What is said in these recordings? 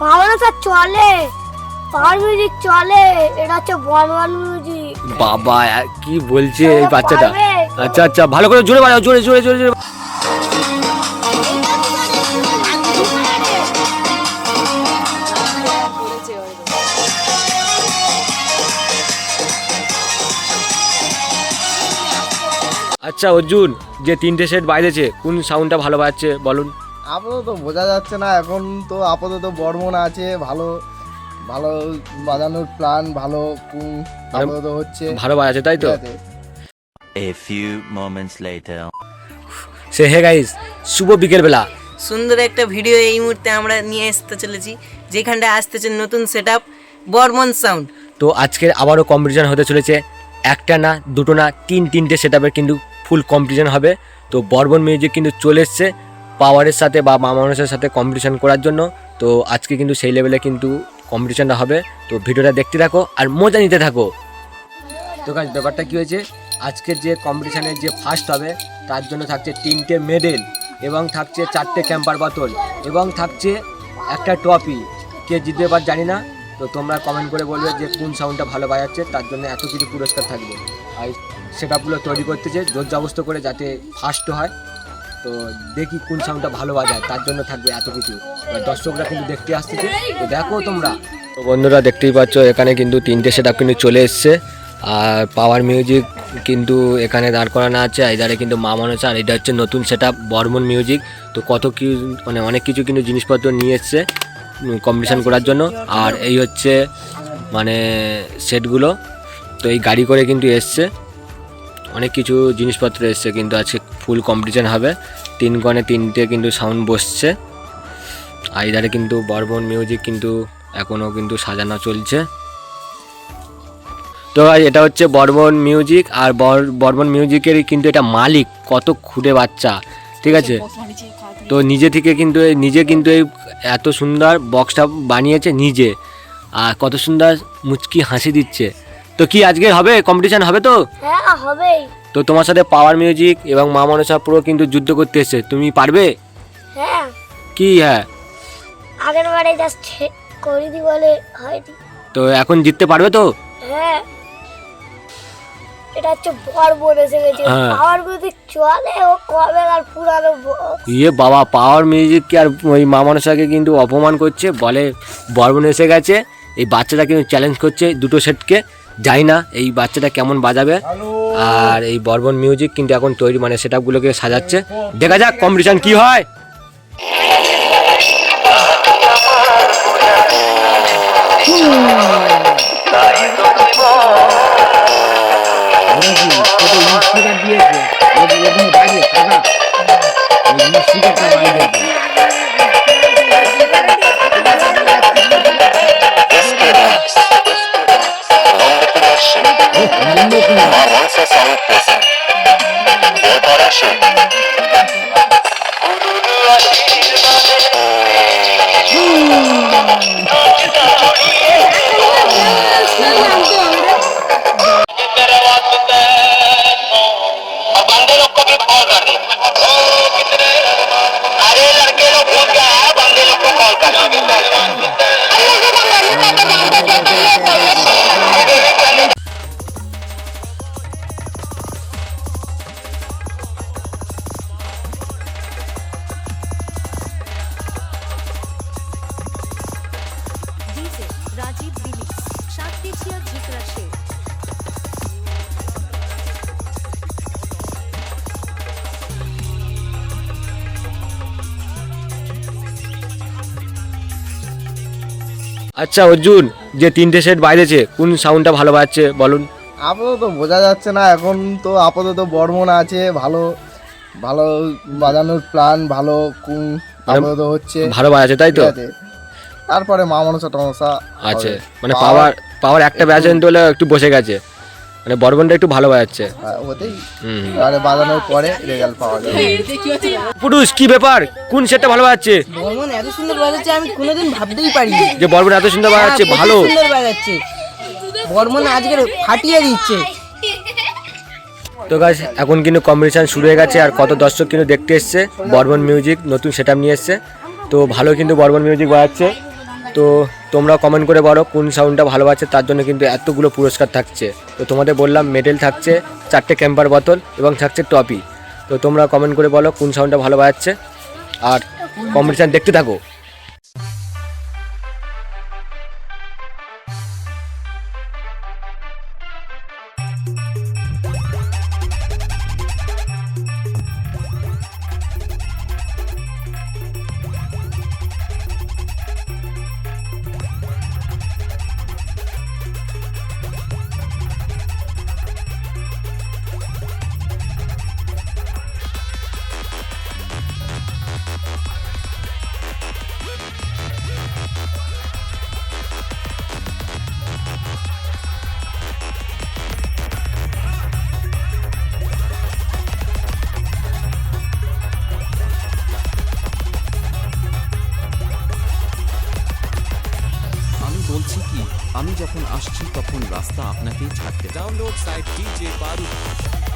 ভাবনা চলে power music চলে এটা হচ্ছে বর্মান মিউজিক। বাবা কি বলছে এই বাচ্চাটা? আচ্ছা আচ্ছা ভালো করে জোরে বাজাও জোরে জোরে জোরে জোরে। আচ্ছা অর্জুন যে তিনটে সেট বাজেছে কোন সাউন্ডটা ভালো বাজছে বলুন? আপাতত বোঝা যাচ্ছে না এখন তো আপাতত বর্মন আছে ভালো ভালো বাজানোর প্ল্যান ভালো আপাতত হচ্ছে। ভালো বাজাচ্ছে তাই তো। A few moments later. সে হে গাইস শুভ বিকেলবেলা। সুন্দর একটা ভিডিও এই মুহূর্তে আমরা নিয়ে আসতে চলেছি যেখানটা আসতেছে নতুন সেট আপ বর্মন সাউন্ড তো আজকের আবারও কম্পিটিশন হতে চলেছে একটা না দুটো না তিন তিনটে সেট আপের কিন্তু ফুল কম্পিটিশন হবে। তো বর্বন মিউজিক কিন্তু চলে এসছে পাওয়ারের সাথে বা মা মানুষের সাথে কম্পিটিশন করার জন্য। তো আজকে কিন্তু সেই লেভেলে কিন্তু কম্পিটিশনটা হবে। তো ভিডিওটা দেখতে থাকো আর মজা নিতে থাকো। তো কাজ ব্যাপারটা কী হয়েছে? আজকের যে কম্পিটিশানের যে ফার্স্ট হবে, তার জন্য থাকছে তিনটে মেডেল এবং থাকছে চারটে ক্যাম্পার বোতল এবং থাকছে একটা ট্রফি কে জিতবে এবার জানি না। তো তোমরা কমেন্ট করে বলবে যে কোন সাউন্ডটা ভালো বাজাচ্ছে, তার জন্য এত কিছু পুরস্কার থাকবে। আর সেটআপগুলো তৈরি করতে করতেছে জোর জবস্ত করে যাতে ফার্স্ট হয়। তো দেখি কোন সাউন্ডটা ভালো বাজায়, তার জন্য থাকবে এত কিছু। দর্শকরা কিন্তু দেখতে আসতেছে তো দেখো তোমরা। তো বন্ধুরা দেখতেই পাচ্ছ, এখানে কিন্তু তিনটে সেট আপ কিন্তু চলে এসছে। আর পাওয়ার মিউজিক কিন্তু এখানে দাঁড় করানো আছে এধারে কিন্তু মা মনে হচ্ছে আর এটা হচ্ছে নতুন সেট আপ বর্মন মিউজিক তো কত কি মানে অনেক কিছু কিন্তু জিনিসপত্র নিয়ে এসছে কম্পিটিশন করার জন্য। আর এই হচ্ছে মানে সেটগুলো তো এই গাড়ি করে কিন্তু এসছে। অনেক কিছু জিনিসপত্র এসছে, কিন্তু আজকে ফুল কম্পিটিশন হবে। তিন কনে তিনটে কিন্তু সাউন্ড বসছে। আর এধারে কিন্তু বর্বন মিউজিক কিন্তু এখনও কিন্তু সাজানো চলছে। তো এটা হচ্ছে বর্বন মিউজিক আর বর- বর্বন মিউজিকের কিন্তু এটা মালিক, কত খুদে বাচ্চা, ঠিক আছে? তো নিজে থেকে কিন্তু নিজে কিন্তু এই এত সুন্দর বক্সটা বানিয়েছে নিজে। আর কত সুন্দর মুচকি হাসি দিচ্ছে। তো কি আজকে হবে? কম্পিটিশন হবে তো? হ্যাঁ হবেই। তো তোমার সাথে পাওয়ার মিউজিক এবং মা মনসা পুরো কিন্তু যুদ্ধ করতে এসছে। তুমি পারবে? হ্যাঁ। কি হ্যাঁ। আগের বারে জাস্ট করে দি বলে হয়নি। তো এখন জিততে পারবে তো? হ্যাঁ। এটা হচ্ছে বর্বন এসে গেছে। পাওয়ার মিউজিক চলে ও কবে আর পুরানো ইয়ে বাবা পাওয়ার মিউজিককে আর ওই মা মনসাকে কিন্তু অপমান করছে। বলে বর্বন এসে গেছে। এই বাচ্চাটা কিন্তু চ্যালেঞ্জ করছে দুটো সেটকে যাই না এই বাচ্চাটা কেমন বাজাবে। আর এই বর্বন মিউজিক কিন্তু এখন তৈরি মানে সেটআপগুলোকে সাজাচ্ছে। দেখা যাক কম্পিটিশন কি হয়। Avanza Sound Person. Preparasyon. बंदे लोग को भी कॉल कर दो ओ, कितने আচ্ছা অর্জুন যে তিনটে সেট বাইরেছে কোন সাউন্ডটা ভালো বাজছে বলুন? আপাতত বোঝা যাচ্ছে না এখন তো আপাতত বর্মন আছে ভালো ভালো বাজানোর প্ল্যান ভালো কোন আপাতত হচ্ছে। ভালো বাজাচ্ছে তাই তো? তারপরে মা মনসা টমসা আছে মানে পাওয়ার পাওয়ার একটা ব্যাচ হলে একটু বসে গেছে। মানে বর্বনটা একটু ভালো বাজাচ্ছে। হ্যাঁ, ওতেই। আরে বাজানোর পরে রেজাল্ট পাওয়া যাবে। পুরুষ কি ব্যাপার? কোন সেটটা ভালো বাজাচ্ছে? বর্মন এত সুন্দর বাজাচ্ছে আমি কোনোদিন ভাবতেই পারিনি। যে বর্বন এত সুন্দর বাজাচ্ছে হ্যাঁ, ভালো। সুন্দর বাজাচ্ছে। বর্মন আজকের ফাটিয়ে দিচ্ছে। তো গাছ এখন কিন্তু কম্পিটিশান শুরু হয়ে গেছে আর কত দর্শক কিন্তু দেখতে এসছে বর্বন মিউজিক নতুন সেট নিয়ে এসছে। তো ভালো কিন্তু বর্বন মিউজিক বাজাচ্ছে। তো তোমরা কমেন্ট করে বলো কোন সাউন্ডটা ভালো আছে, তার জন্য কিন্তু এতগুলো পুরস্কার থাকছে। তো তোমাদের বললাম মেডেল থাকছে চারটে ক্যাম্পার বোতল এবং থাকছে টপি তো তোমরা কমেন্ট করে বলো কোন সাউন্ডটা ভালো বাজাচ্ছে। আর কম্পিটিশান দেখতে থাকো। नहीं छाटते डाउनलोड साइट डीजे पारू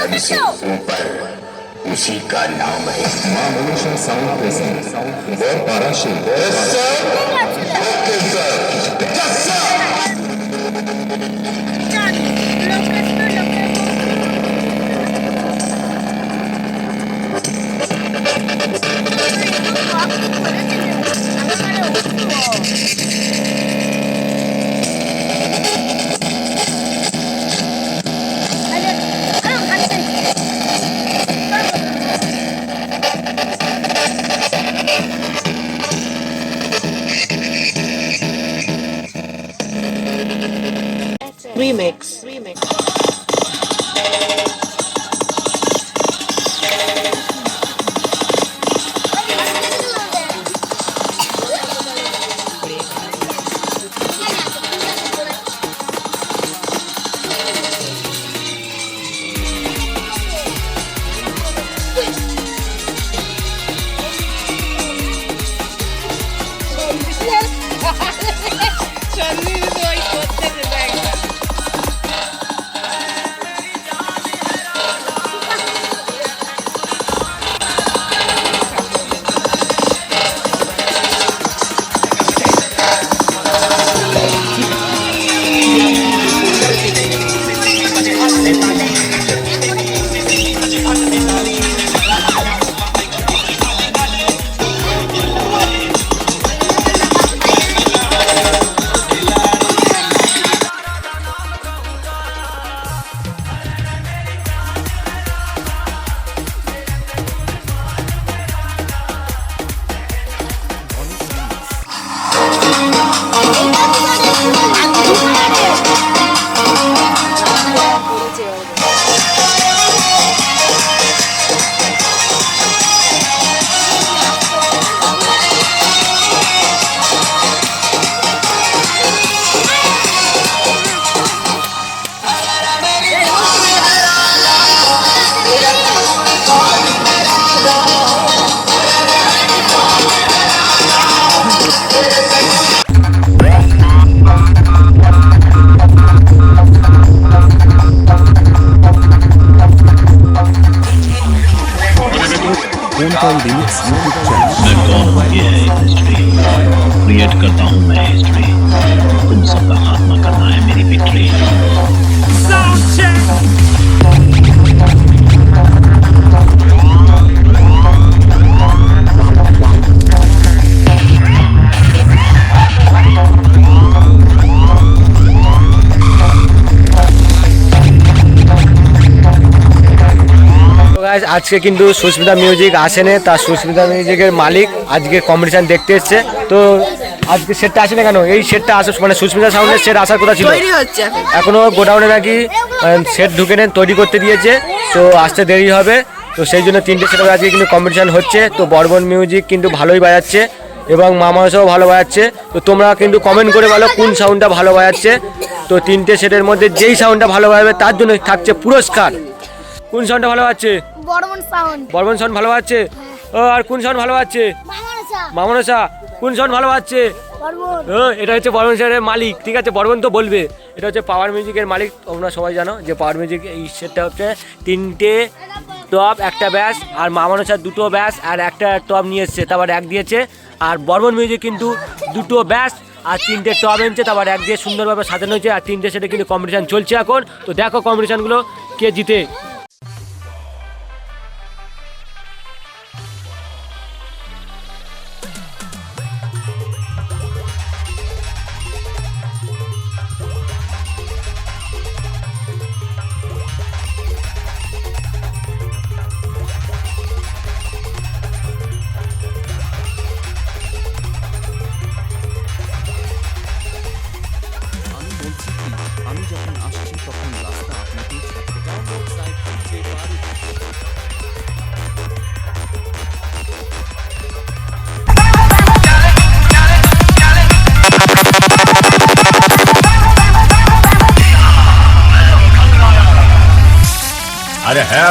सबसे ऊपर उसी का नाम है माँ मनुष्य साउंड प्रेजेंट और Parashiv okay sir yes Thank you. Guys, আজকে কিন্তু সুস্মিতা মিউজিক আসেনে তার সুস্মিতা মিউজিকের মালিক আজকে কম্পিটিশন দেখতে এসছে। তো আজকে সেটটা আসে না কেন? এই সেটটা আসে মানে সুস্মিতা সাউন্ডের সেট আসার কথা ছিল। এখন। গোডাউনে নাকি সেট ঢুকে নেন তৈরি করতে দিয়েছে। তো আসতে দেরি হবে। তো সেই জন্য তিনটে সেট আজকে কিন্তু কম্পিটিশন হচ্ছে। তো বর্বন মিউজিক কিন্তু ভালোই বাজাচ্ছে এবং মামাসাও ভালো বাজাচ্ছে। তো তোমরা কিন্তু কমেন্ট করে বলো কোন সাউন্ডটা ভালো বাজাচ্ছে। তো তিনটে সেটের মধ্যে যেই সাউন্ডটা ভালো বাজাবে তার জন্য থাকছে পুরস্কার। কোন সাউন্ডটা ভালো বাজছে বর্মন সাউন্ড। বর্বন সাউন্ড ভালো বাজছে ও আর কোন সাউন্ড ভালো বাজছে মামানসা। কোন সাউন্ড ভালো বর্মন। ও, এটা হচ্ছে বর্মন স্যারের মালিক ঠিক আছে? বর্মন তো বলবে। এটা হচ্ছে পাওয়ার মিউজিকের মালিক তোমরা সবাই জানো যে পাওয়ার মিউজিক এই সেটটা হচ্ছে তিনটে টপ একটা ব্যাস আর মামানসার দুটো ব্যাস আর একটা টপ নিয়ে এসছে তারপর এক দিয়েছে। আর বর্মন মিউজিক কিন্তু দুটো ব্যাস আর তিনটে টপ এনেছে তারপর এক দিয়ে সুন্দরভাবে সাজানো হয়েছে আর তিনটে সেটা কিন্তু কম্পিটিশান চলছে এখন। তো দেখো কম্পিটিশানগুলো কে জিতে। আরে হ্যাঁ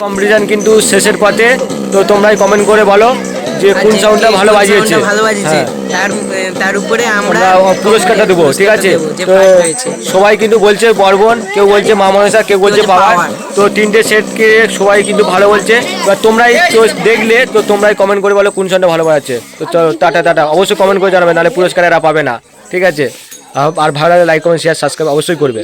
কম্পিটিশান কিন্তু শেষের পথে তো তোমরাই কমেন্ট করে বলো। যে কোন সাউন্ডটা ভালো বাজিয়েছে। ভালো বাজিয়েছে। হ্যাঁ। তার তার উপরে আমরা পুরস্কারটা দেবো ঠিক আছে? তো সবাই কিন্তু বলছে বর্বন কেউ বলছে মামনসা কেউ বলছে পাওয়ার। পাওয়ার। তো তিনটে সেটকে সবাই কিন্তু ভালো বলছে। এবার তোমরাই তো দেখলে তো তোমরাই কমেন্ট করে বলো কোন সাউন্ডটা ভালো বাজাচ্ছে। তো চলো টাটা টাটা। অবশ্যই কমেন্ট করে জানাবে নাহলে পুরস্কার এরা পাবে না। ঠিক আছে? আর- আর ভালো লাগলে লাইক কমেন্ট শেয়ার সাবস্ক্রাইব অবশ্যই করবে।